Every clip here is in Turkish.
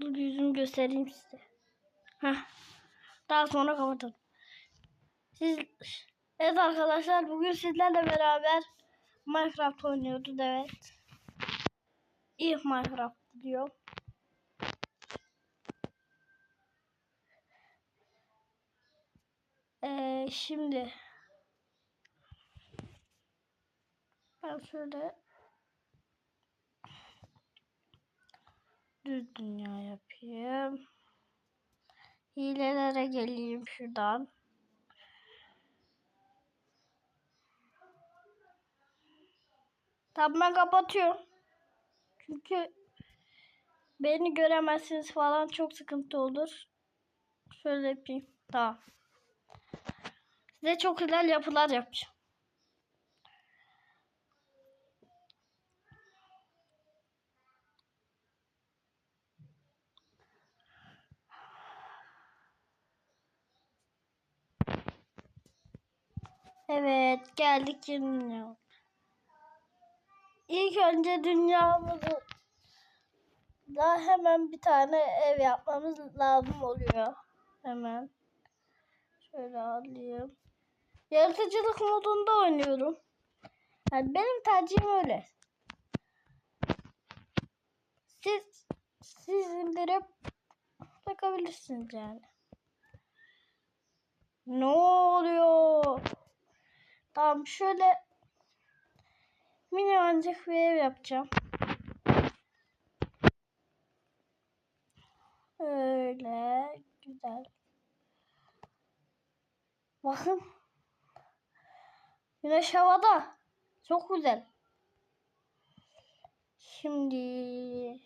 Dur yüzümü göstereyim size. Heh. Daha sonra kapatalım. Siz Evet arkadaşlar bugün sizlerle beraber Minecraft oynuyoruz evet. İyi Minecraft diyor. Ee, şimdi ben şöyle düz dünya yapayım. Hilelere geleyim şuradan. Tamam ben kapatıyorum. Çünkü beni göremezsiniz falan çok sıkıntı olur. Şöyle yapayım. Tamam. Size çok güzel yapılar yapacağım. Evet geldik yeni dünya. İlk önce dünyamızı da hemen bir tane ev yapmamız lazım oluyor. Hemen. Şöyle alayım. Yaratıcılık modunda oynuyorum. Yani benim tercihim öyle. Siz siz indirip bakabilirsiniz yani. Ne oluyor? Tamam şöyle minicik bir ev yapacağım. Öyle güzel. Bakın. Güneş havada. Çok güzel. Şimdi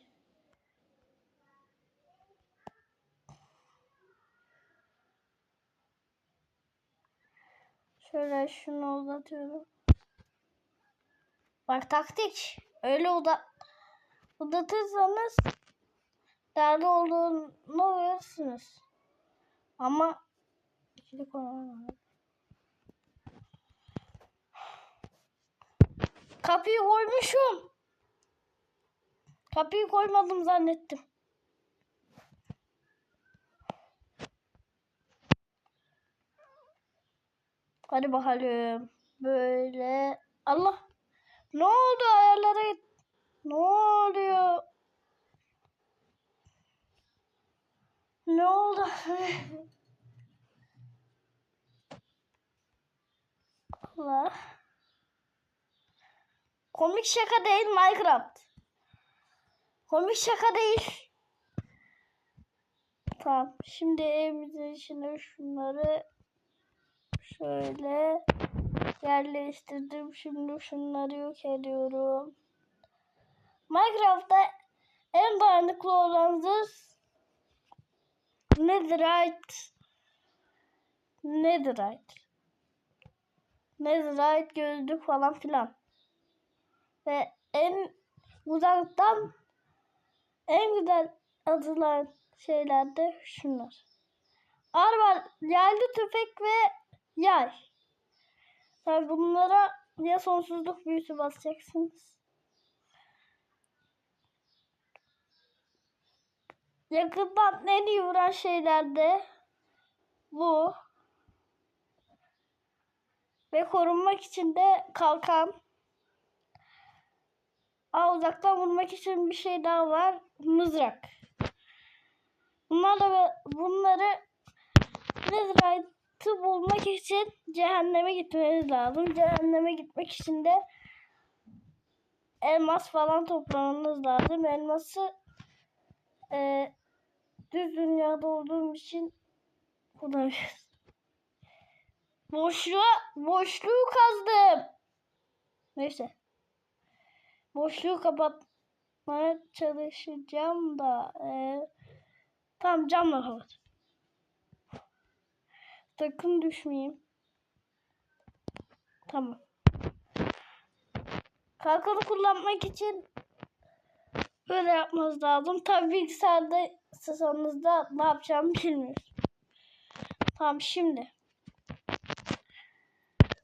şöyle şunu uzatıyorum. Bak taktik. Öyle uda uzatırsanız değerli olduğunu görürsünüz. Ama ikili koyamam. Kapıyı koymuşum. Kapıyı koymadım zannettim. Hadi bakalım. Böyle. Allah. Ne oldu ayarlara? Ne oluyor? Ne oldu? Allah. Komik şaka değil Minecraft. Komik şaka değil. Tamam. Şimdi evimizin içine şunları şöyle yerleştirdim. Şimdi şunları yok ediyorum. Minecraft'ta en dayanıklı olan zırh Netherite Netherite Netherite gözlük falan filan. Ve en uzaktan en güzel atılan şeyler de şunlar. Arba, yaylı tüfek ve yay. Tabi bunlara ya sonsuzluk büyüsü basacaksınız. Yakından en iyi vuran şeyler de bu. Ve korunmak için de kalkan. Aa, uzaktan vurmak için bir şey daha var. Mızrak. Bunlarla bunları Netherite'ı bulmak için cehenneme gitmeniz lazım. Cehenneme gitmek için de elmas falan toplamanız lazım. Elması e, düz dünyada olduğum için kullanıyoruz. Boşluğa, boşluğu kazdım. Neyse. Boşluğu kapatmaya çalışacağım da. E, tamam camla kapat. Sakın düşmeyeyim. Tamam. Kalkanı kullanmak için böyle yapmanız lazım. Tabii bilgisayarda sısanızda ne yapacağımı bilmiyorum. Tamam şimdi.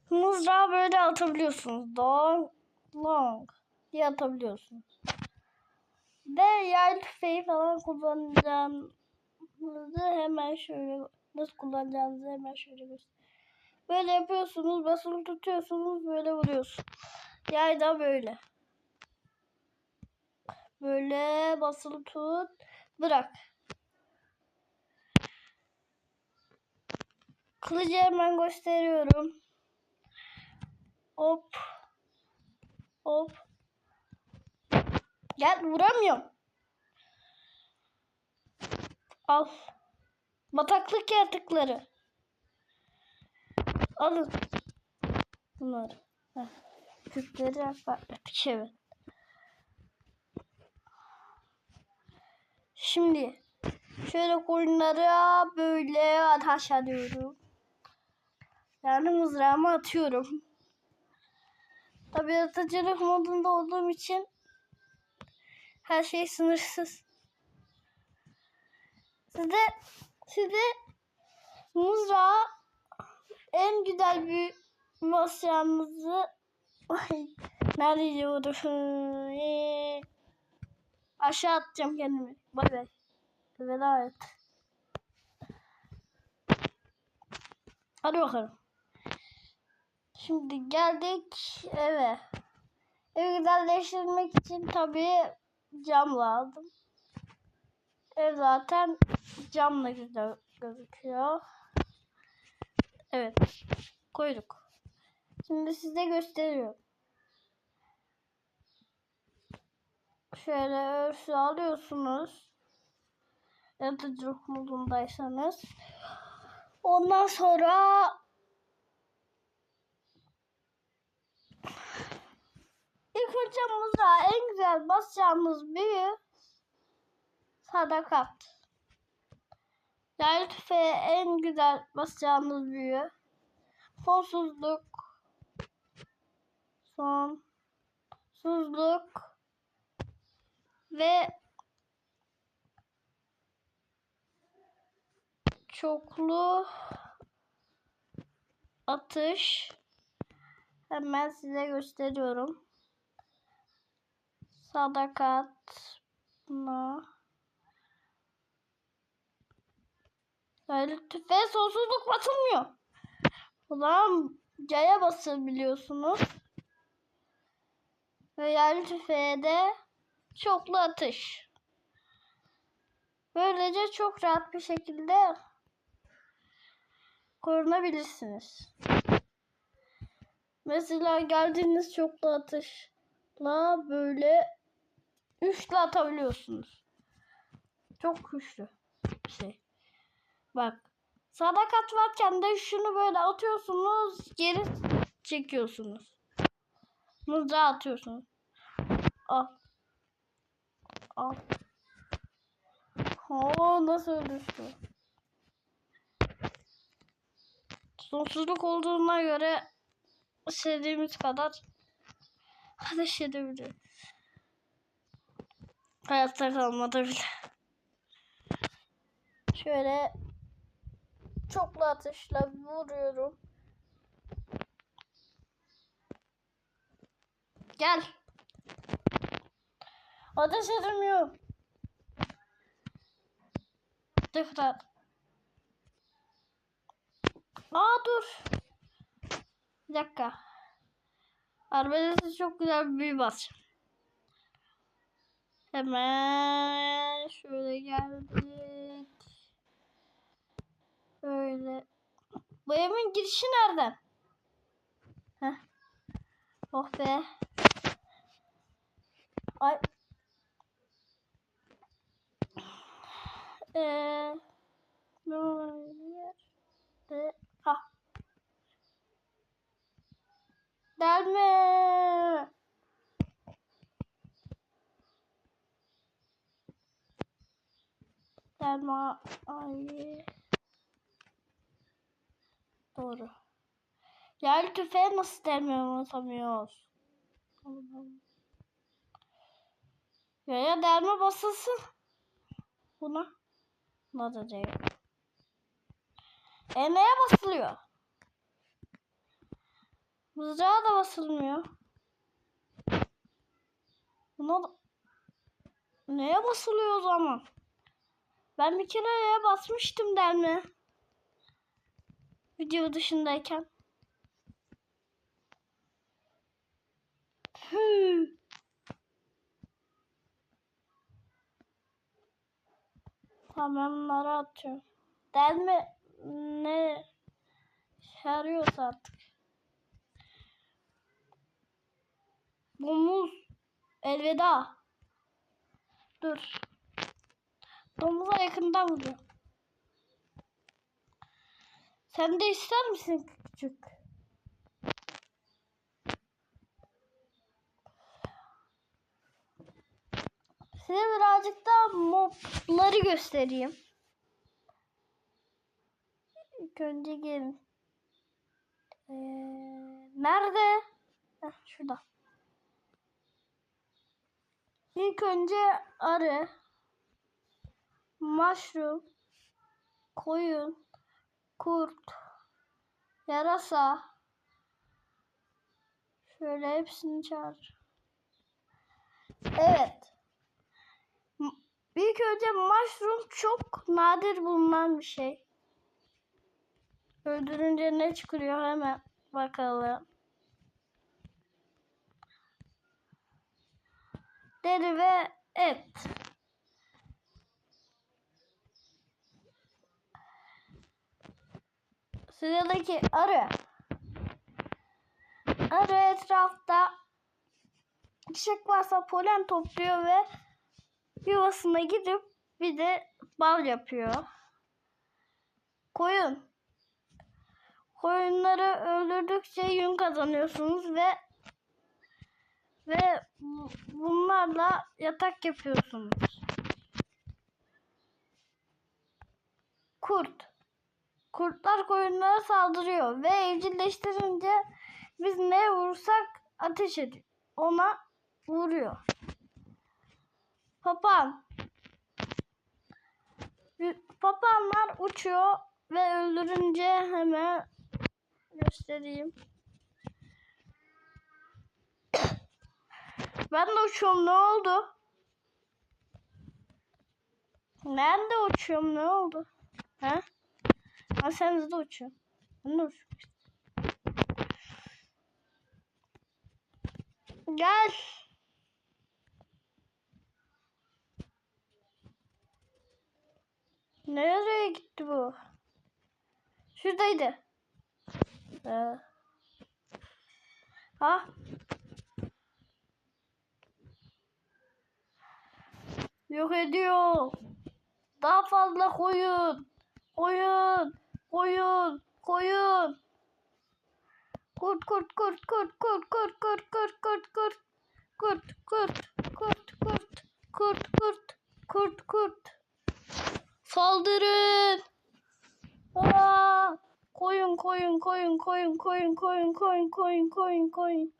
Mızrağı böyle atabiliyorsunuz. Long, long diye atabiliyorsunuz. Ve yay tüfeği falan kullanacağınızı hemen şöyle nasıl kullanacağınızı hemen şöyle göstereyim. Böyle yapıyorsunuz, basılı tutuyorsunuz, böyle vuruyorsun. Yay da böyle. Böyle basılı tut, bırak. Kılıcı hemen gösteriyorum. Hop. Hop. Gel vuramıyorum. Al. Bataklık yaratıkları. Alın. Bunları. Küpleri evet. Şimdi şöyle koyunlara böyle ateş ediyorum. Yani mızrağımı atıyorum. Tabii atıcılık modunda olduğum için her şey sınırsız. Size size mızrağı en güzel bir Ay, nerede yiyorum? Ee, aşağı atacağım kendimi. Bay bay. Veda et. Hadi bakalım. Şimdi geldik eve. Evi güzelleştirmek için tabii cam lazım. Ev zaten camla güzel gözüküyor. Evet. Koyduk. Şimdi size gösteriyorum. Şöyle örsü alıyorsunuz. Yatıcılık modundaysanız. Ondan sonra ilk mızrağı en güzel basacağımız büyü sadakat. Yani tüfeğe en güzel basacağımız büyü. Sonsuzluk. Sonsuzluk. Ve çoklu atış. Hemen size gösteriyorum. Sadakat na Tüfeğe sonsuzluk basılmıyor. Zaman C'ye basabiliyorsunuz. Ve yani tüfeğe de çoklu atış. Böylece çok rahat bir şekilde korunabilirsiniz. Mesela geldiğiniz çoklu atışla böyle üçlü atabiliyorsunuz. Çok güçlü bir şey. Bak sadakat varken de şunu böyle atıyorsunuz geri çekiyorsunuz. Mızrağı atıyorsunuz. Al. Al. Oo nasıl düştü? Sonsuzluk olduğuna göre istediğimiz kadar ateş edebiliriz. Hayatta kalmadı bile. Şöyle çoklu atışla vuruyorum. Gel. Ateş edemiyorum. Ne kadar? Aa dur. Bir dakika. Arbelesi çok güzel bir basacağım. Hemen şöyle geldik. Böyle. Bu evin girişi nereden? Heh. Oh be. Ay. Eee. Ne oluyor? De. Ha. Delme. Delme. Ay. Doğru. Yani tüfeğe nasıl delmeyi unutamıyoruz? Ya ya delme basılsın. Buna. Buna da değil. E neye basılıyor? Mızrağa da basılmıyor. Buna da... Neye basılıyor o zaman? Ben bir kere neye basmıştım der mi? Video dışındayken. Hmm. Tamam bunları atıyorum. Delme ne yarıyorsa artık. Domuz elveda. Dur. Domuza yakından vuruyor. Sen de ister misin küçük? Size birazcık daha mobları göstereyim. İlk önce gelin. Ee, nerede? Heh, şurada. İlk önce arı, mushroom, koyun, kurt, yarasa. Şöyle hepsini çağır. Evet. İlk önce mushroom çok nadir bulunan bir şey. Öldürünce ne çıkıyor hemen bakalım. Deri ve et. Sıradaki arı. Arı etrafta çiçek varsa polen topluyor ve yuvasına gidip bir de bal yapıyor. Koyun. Koyunları öldürdükçe yün kazanıyorsunuz ve ve bu- bunlarla yatak yapıyorsunuz. Kurt. Kurtlar koyunlara saldırıyor ve evcilleştirince biz ne vursak ateş ediyor. Ona vuruyor. Papağan. Papağanlar uçuyor ve öldürünce hemen göstereyim. Ben de uçuyorum ne oldu? Ben de uçuyorum ne oldu? He? Ha sen hızlı uçuyorsun. Ben de. Gel. Nereye gitti bu? Şuradaydı. Ha? Yok ediyor. Daha fazla koyun. Koyun. Koyun. Koyun. Kurt kurt kurt kurt kurt kurt kurt kurt kurt kurt kurt kurt kurt kurt kurt kurt kurt kurt saldırın koyun koyun koyun koyun koyun koyun koyun koyun koyun koyun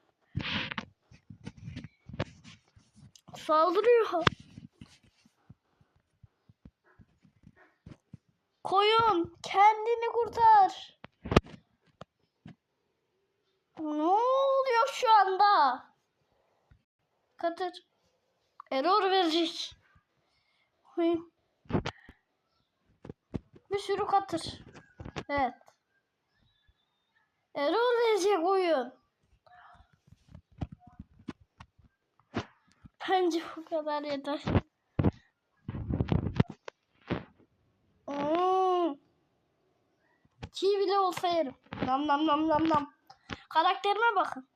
saldırıyor koyun kendini kurtar ne oluyor şu anda? Katır. Error verecek. Huy. Bir sürü katır. Evet. Error verecek oyun. Bence bu kadar yeter. Hmm. Çiğ bile olsa yerim. Nam nam nam nam nam. Karakterime bakın.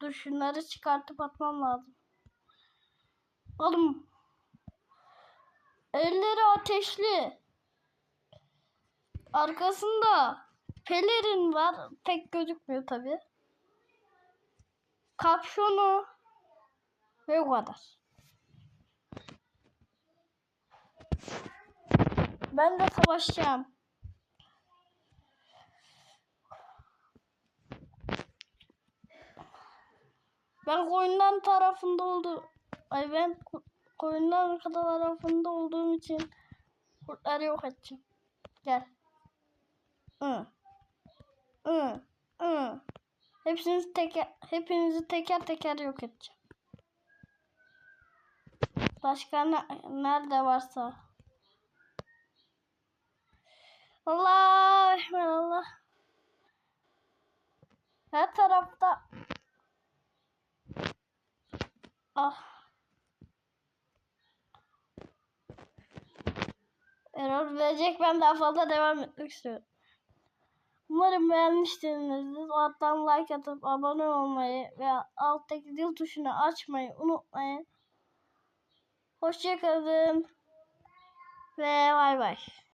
Dur şunları çıkartıp atmam lazım. Oğlum. Elleri ateşli. Arkasında pelerin var. Pek gözükmüyor tabi. Kapşonu. Ve o kadar. Ben de savaşacağım. Ben koyundan tarafında oldu. Ay ben ko- koyundan tarafında olduğum için kurtları yok edeceğim. Gel. Hı. Hı. Hı. Hepsinizi teker, hepinizi teker teker yok edeceğim. Başka ne- nerede varsa. Allah Allah. Her tarafta. Ah. Error verecek ben daha fazla devam etmek istiyorum. Umarım beğenmişsinizdir. Alttan like atıp abone olmayı ve alttaki zil tuşunu açmayı unutmayın. Hoşçakalın ve bay bay.